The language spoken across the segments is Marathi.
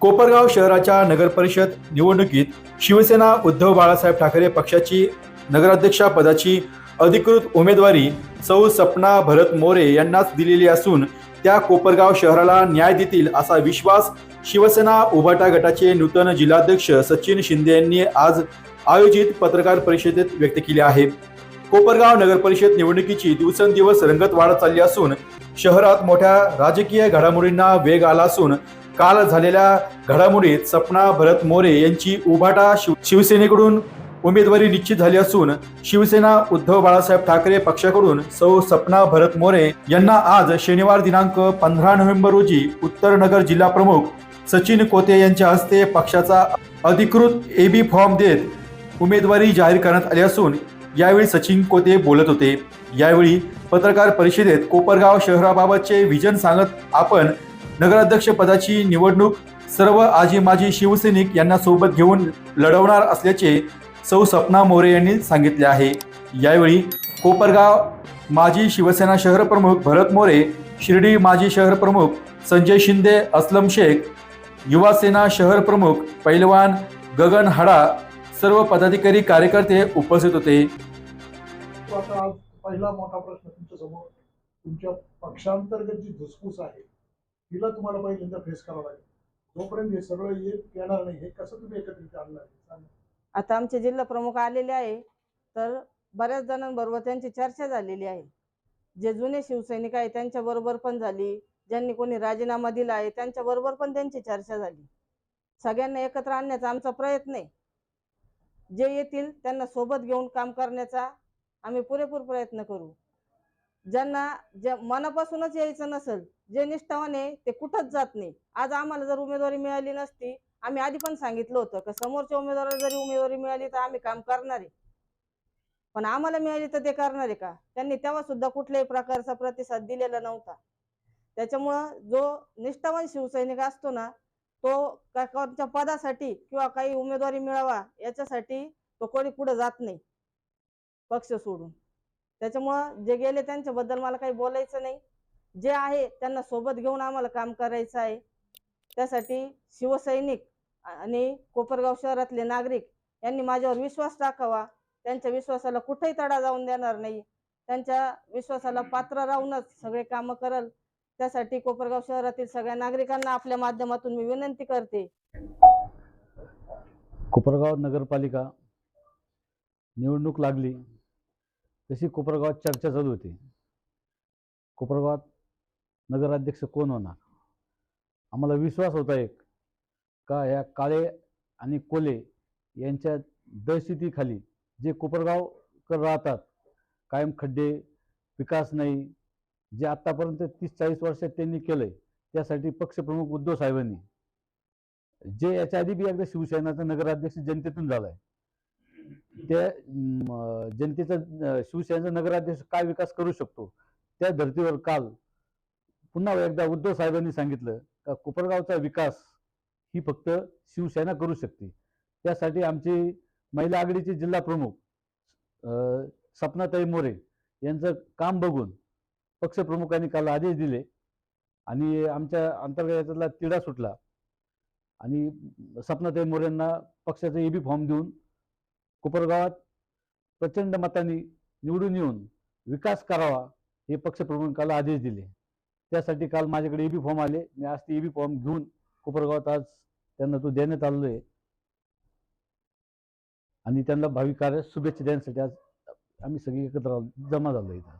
कोपरगाव शहराच्या नगरपरिषद निवडणुकीत शिवसेना उद्धव बाळासाहेब ठाकरे पक्षाची नगराध्यक्षा पदाची अधिकृत उमेदवारी सौ सपना भरत मोरे यांनाच दिलेली असून त्या कोपरगाव शहराला न्याय देतील असा विश्वास शिवसेना उभाटा गटाचे नूतन जिल्हाध्यक्ष सचिन शिंदे यांनी आज आयोजित पत्रकार परिषदेत व्यक्त केले आहे. कोपरगाव नगरपरिषद निवडणुकीची दिवसेंदिवस रंगत वाढत चालली असून शहरात मोठ्या राजकीय घडामोडींना वेग आला असून काल झालेल्या घडामोडीत सपना भरत मोरे यांची उभाटा शिव शिवसेनेकडून उमेदवारी निश्चित झाली असून शिवसेना उद्धव बाळासाहेब ठाकरे पक्षाकडून सौ सपना भरत मोरे यांना आज शनिवार दिनांक पंधरा नोव्हेंबर रोजी उत्तर नगर जिल्हा प्रमुख सचिन कोते यांच्या हस्ते पक्षाचा अधिकृत एबी फॉर्म देत उमेदवारी जाहीर करण्यात आली असून यावेळी सचिन कोते बोलत होते. यावेळी पत्रकार परिषदेत कोपरगाव शहराबाबतचे विजन सांगत आपण नगराध्यक्ष पदाची निवडणूक सर्व आजी माजी शिवसैनिक यांना सोबत घेऊन लढवणार असल्याचे सौ सपना मोरे यांनी सांगितले आहे. यावेळी कोपरगाव माजी शिवसेना शहर प्रमुख भरत मोरे शिर्डी माजी शहर प्रमुख संजय शिंदे असलम शेख युवासेना शहर प्रमुख पैलवान गगन हाडा सर्व पदाधिकारी कार्यकर्ते उपस्थित होते. तो आता आज पहिला मोठा प्रश्न तुमच्यासमोर तुमच्या पक्षांतर्गत जी धुसफूस आहे तिला तुम्हाला पहिल्यांदा फेस करावं लागेल. जोपर्यंत हे सगळं येत येणार नाही हे कसं तुम्ही एकत्रित आणणार आहे? आता आमचे जिल्हा प्रमुख आलेले आहे तर बऱ्याच जणांबरोबर त्यांची चर्चा झालेली आहे. जे जुने शिवसैनिक आहे त्यांच्या बरोबर पण झाली. ज्यांनी कोणी राजीनामा दिला आहे त्यांच्या बरोबर पण त्यांची चर्चा झाली. सगळ्यांना एकत्र आणण्याचा आमचा प्रयत्न आहे. जे येतील त्यांना सोबत घेऊन काम करण्याचा आम्ही पुरेपूर प्रयत्न करू. ज्यांना जे मनापासूनच यायचं नसेल जे निष्ठावान आहे ते कुठंच जात नाही. आज आम्हाला जर उमेदवारी मिळाली नसती आम्ही आधी पण सांगितलं होतं की समोरच्या उमेदवाराला जरी उमेदवारी मिळाली तर आम्ही काम करणार आहे. पण आम्हाला मिळाली तर ते करणार आहे का? त्यांनी तेव्हा सुद्धा कुठल्याही प्रकारचा प्रतिसाद दिलेला नव्हता. त्याच्यामुळं जो निष्ठावान शिवसैनिक असतो ना तो का- कोणत्या पदासाठी किंवा काही उमेदवारी मिळावा याच्यासाठी तो कोणी पुढे जात नाही. पक्ष सोडून. त्याच्यामुळं जे गेले त्यांच्याबद्दल मला काही बोलायचं नाही. जे आहे त्यांना सोबत घेऊन आम्हाला काम करायचं आहे. त्यासाठी शिवसैनिक आणि कोपरगाव शहरातले नागरिक यांनी माझ्यावर विश्वास टाकावा. त्यांच्या विश्वासाला कुठेही तडा जाऊन देणार नाही. त्यांच्या विश्वासाला पात्र राहूनच सगळे कामं करल. त्यासाठी कोपरगाव शहरातील सगळ्या नागरिकांना आपल्या माध्यमातून मी विनंती करते. कोपरगाव नगरपालिका निवडणूक लागली. तशी कोपरगावात चर्चा चालू होती. कोपरगावात नगराध्यक्ष कोण होणार? आम्हाला विश्वास होता एक का या काळे आणि कोले यांच्या दहशतीखाली जे कोपरगावकर राहतात कायम खड्डे विकास नाही जे आत्तापर्यंत तीस चाळीस वर्षात त्यांनी केलंय त्यासाठी पक्षप्रमुख उद्धव साहेबांनी. जे याच्या आधी बी एकदा शिवसेनाचा नगराध्यक्ष जनतेतून झालाय. त्या जनतेचा शिवसेनेचा नगराध्यक्ष काय विकास करू शकतो? त्या धर्तीवर काल पुन्हा एकदा उद्धव साहेबांनी सांगितलं का कोपरगावचा विकास ही फक्त शिवसेना करू शकते. त्यासाठी आमची महिला आघाडीचे जिल्हा प्रमुख सपनाताई मोरे यांचं काम बघून पक्षप्रमुखांनी काल आदेश दिले आणि आमच्या अंतर्गतातला तिढा सुटला. आणि सपनाताई मोरेंना पक्षाचा एबी फॉर्म देऊन कोपरगावात प्रचंड मतांनी निवडून येऊन विकास करावा हे पक्षप्रमुखाला आदेश दिले. त्यासाठी काल माझ्याकडे एबी फॉर्म आले. मी आज ते एबी फॉर्म घेऊन कोपरगावात आज त्यांना तो देण्यात आलेलो आहे. आणि त्यांना भावी कार्य शुभेच्छा देण्यासाठी आज आम्ही सगळी एकत्र जमा झालो इथं आज.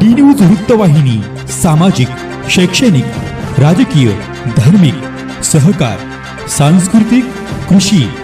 डी न्यूज वृत्तवाहिनी सामाजिक शैक्षणिक राजकीय धार्मिक सहकार सांस्कृतिक कृषी.